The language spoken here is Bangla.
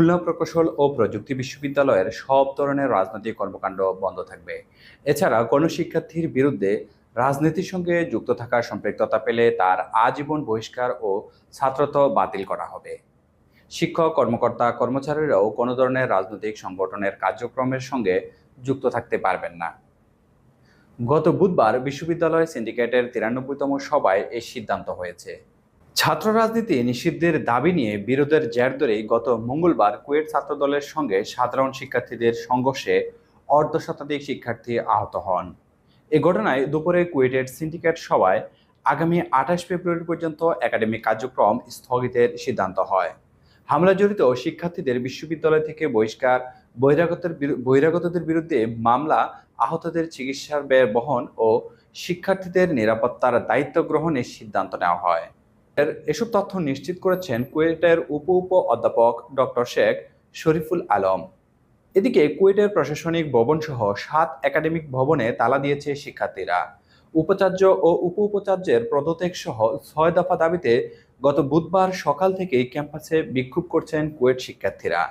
খুলনা প্রকৌশল ও প্রযুক্তি বিশ্ববিদ্যালয়ের সব ধরনের রাজনৈতিক কর্মকাণ্ড বন্ধ থাকবে। এছাড়া কোনো শিক্ষার্থীর বিরুদ্ধে রাজনীতির সঙ্গে যুক্ত থাকার সম্পৃক্ততা পেলে তার আজীবন বহিষ্কার ও ছাত্রত্ব বাতিল করা হবে। শিক্ষক, কর্মকর্তা, কর্মচারীরাও কোনো ধরনের রাজনৈতিক সংগঠনের কার্যক্রমের সঙ্গে যুক্ত থাকতে পারবেন না। গত বুধবার বিশ্ববিদ্যালয় সিন্ডিকেটের তিরানব্বইতম সভায় এই সিদ্ধান্ত হয়েছে। ছাত্র রাজনীতি নিষিদ্ধের দাবি নিয়ে বিরোধের জের ধরেই গত মঙ্গলবার কুয়েট ছাত্রদলের সঙ্গে সাধারণ শিক্ষার্থীদের সংঘর্ষে অর্ধ শতাধিক শিক্ষার্থী আহত হন। এ ঘটনায় দুপুরে কুয়েটের সিন্ডিকেট সভায় আগামী আঠাশ ফেব্রুয়ারি পর্যন্ত একাডেমিক কার্যক্রম স্থগিতের সিদ্ধান্ত হয়। হামলা জড়িত শিক্ষার্থীদের বিশ্ববিদ্যালয় থেকে বহিষ্কার, বহিরাগতের বহিরাগতদের বিরুদ্ধে মামলা, আহতদের চিকিৎসার ব্যয় বহন ও শিক্ষার্থীদের নিরাপত্তার দায়িত্ব গ্রহণের সিদ্ধান্ত নেওয়া হয়। এর এসব তথ্য নিশ্চিত করেছেন কুয়েটের উপ উপ অধ্যাপক ডক্টর শেখ শরীফুল আলম। এদিকে কুয়েটের প্রশাসনিক ভবনসহ সাত একাডেমিক ভবনে তালা দিয়েছে শিক্ষার্থীরা। উপাচার্য ও উপ উপাচার্যের পদত্যাগ সহ ছয় দফা দাবিতে গত বুধবার সকাল থেকেই ক্যাম্পাসে বিক্ষোভ করছেন কুয়েট শিক্ষার্থীরা।